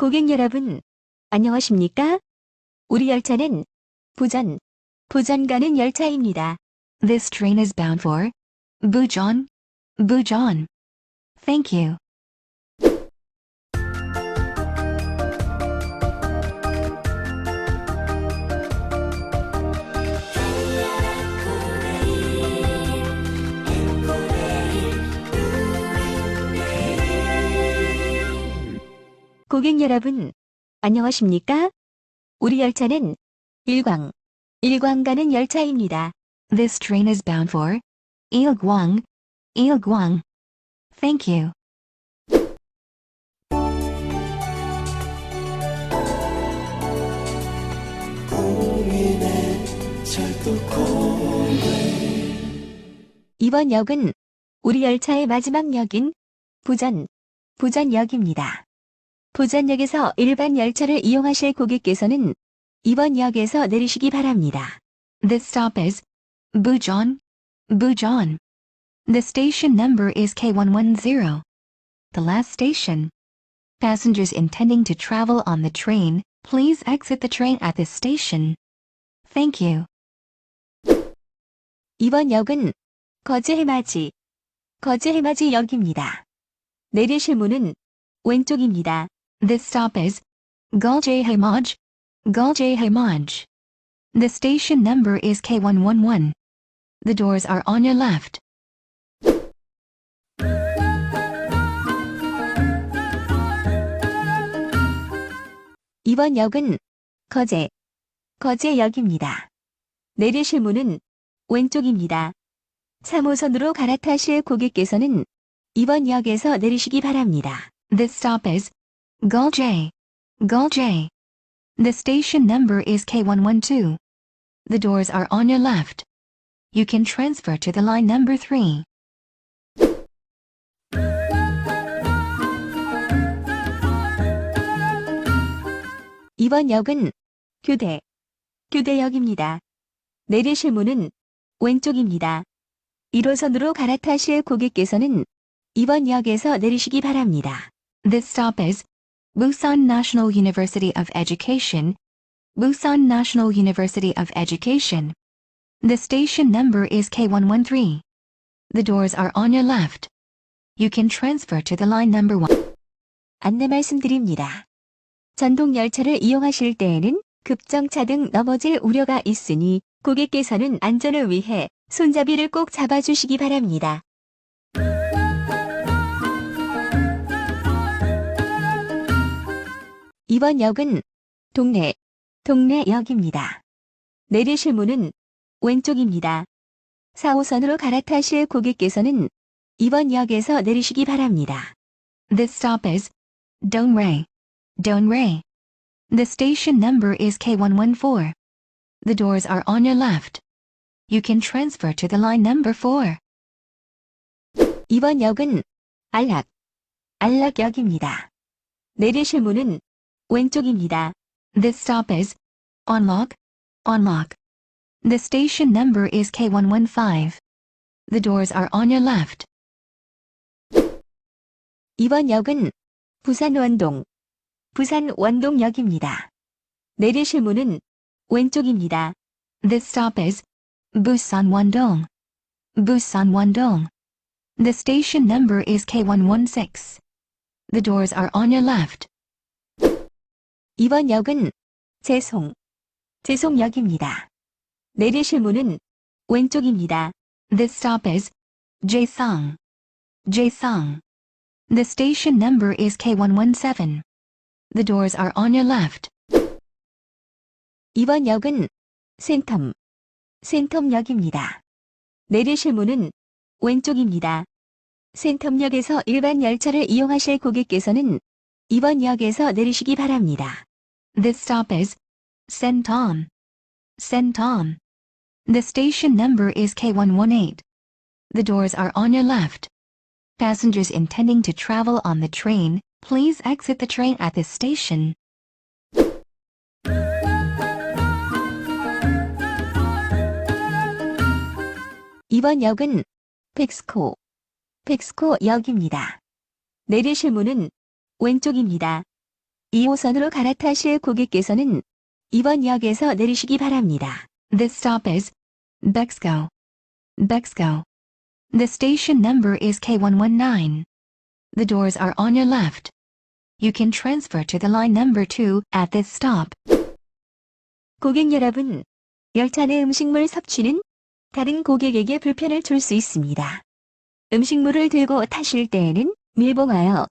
고객 여러분, 안녕하십니까? 우리 열차는 부전, 부전 가는 열차입니다. This train is bound for Bujon. Bujon. Thank you. 고객 여러분, 안녕하십니까? 우리 열차는 일광, 일광 가는 열차입니다. This train is bound for. Ilguang. Thank you. 이번 역은 우리 열차의 마지막 역인 부전, 부전역입니다. 부전역에서 일반 열차를 이용하실 고객께서는 이번 역에서 내리시기 바랍니다. This stop is Bujon. Bujon. The station number is K110. The last station. Passengers intending to travel on the train, please exit the train at this station. Thank you. 이번 역은 거제해맞이, 거제해맞이 역입니다. 내리실 문은 왼쪽입니다. This stop is Galje Hemaj. Galje Hemaj. The station number is K111. The doors are on your left. 이번 역은 거제, 거제역입니다. 내리실 문은 왼쪽입니다. 3호선으로 갈아타실 고객께서는 이번 역에서 내리시기 바랍니다. This stop is Galje. Galje. The station number is K112. The doors are on your left. You can transfer to the line number 3. 이번 역은 교대, 교대역입니다. 내리실 문은 왼쪽입니다. 1호선으로 갈아타실 고객께서는 이번 역에서 내리시기 바랍니다. This stop is Busan National University of Education. Busan National University of Education. The station number is K113. The doors are on your left. You can transfer to the line number 1. 안내 말씀드립니다. 전동 열차를 이용하실 때에는 급정차 등 넘어질 우려가 있으니 고객께서는 안전을 위해 손잡이를 꼭 잡아주시기 바랍니다. 이번 역은 동래, 동래역입니다. 내리실 문은 왼쪽입니다. 4호선으로 갈아타실 고객께서는 이번 역에서 내리시기 바랍니다. This stop is Dongray. Dongray. The station number is K114. The doors are on your left. You can transfer to the line number 4. 이번 역은 안락, 안락역입니다. 내리실 문은 왼쪽입니다. This stop is Onlok. Onlok. The station number is K115. The doors are on your left. 이번 역은 부산 원동, 부산 원동역입니다. 내리실 문은 왼쪽입니다. This stop is Busan Wandong. Busan Wandong. The station number is K116. The doors are on your left. 이번 역은 제송, 제송역입니다. 내리실 문은 왼쪽입니다. This stop is Jaesong. Jaesong. The station number is K117. The doors are on your left. 이번 역은 센텀, 센텀역입니다. 내리실 문은 왼쪽입니다. 센텀역에서 일반 열차를 이용하실 고객께서는 이번 역에서 내리시기 바랍니다. This stop is Sentom. Sentom. The station number is K118. The doors are on your left. Passengers intending to travel on the train, please exit the train at this station. 이번 역은 팩스코, 팩스코 역입니다. 내리실 문은 왼쪽입니다. 2호선으로 갈아타실 고객께서는 이번 역에서 내리시기 바랍니다. This stop is Bexco. Bexco. The station number is K119. The doors are on your left. You can transfer to the line number 2 at this stop. 고객 여러분, 열차 내 음식물 섭취는 다른 고객에게 불편을 줄 수 있습니다. 음식물을 들고 타실 때에는 밀봉하여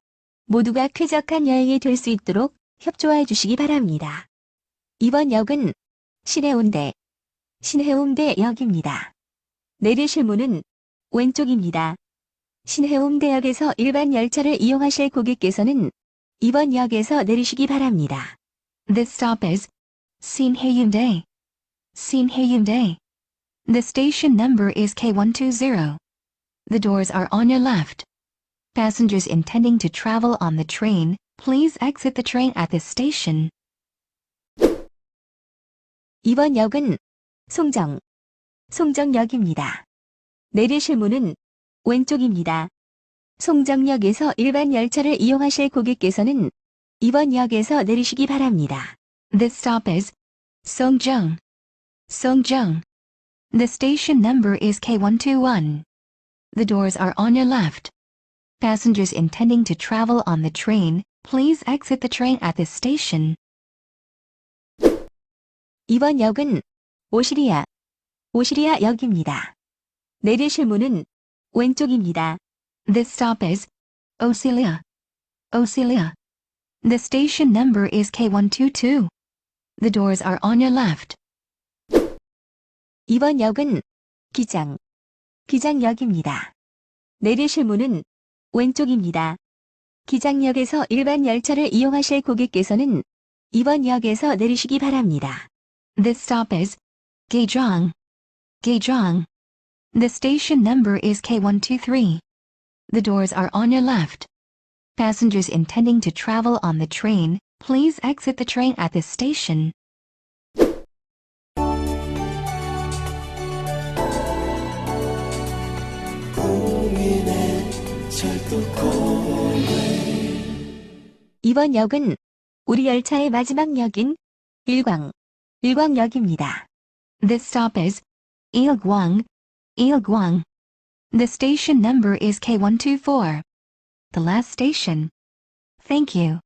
모두가 쾌적한 여행이 될 수 있도록 협조해 주시기 바랍니다. 이번 역은 신해운대, 신해운대 역입니다. 내리실 문은 왼쪽입니다. 신해운대역에서 일반 열차를 이용하실 고객께서는 이번 역에서 내리시기 바랍니다. This stop is. Sinhaeundae. The station number is K120. The doors are on your left. Passengers intending to travel on the train, please exit the train at this station. 이번 역은 송정, 송정역입니다. 내리실 문은 왼쪽입니다. 송정역에서 일반 열차를 이용하실 고객께서는 이번 역에서 내리시기 바랍니다. This stop is Songjung. Songjung. The station number is K121. The doors are on your left. Passengers intending to travel on the train, please exit the train at this station. 이번 역은 오시리아, 오시리아 역입니다. 내리실 문은 왼쪽입니다. This stop is Osilia. Osilia. The station number is K122. The doors are on your left. 이번 역은 기장, 기장역입니다. 내리실 문은 왼쪽입니다. 기장역에서 일반 열차를 이용하실 고객께서는 이번 역에서 내리시기 바랍니다. This stop is Gaezhong. Gaezhong. The station number is K123. The doors are on your left. Passengers intending to travel on the train, please exit the train at this station. 이번 역은 우리 열차의 마지막 역인 일광, 일광역입니다. This stop is Ilguang. Ilguang. The station number is K124. The last station. Thank you.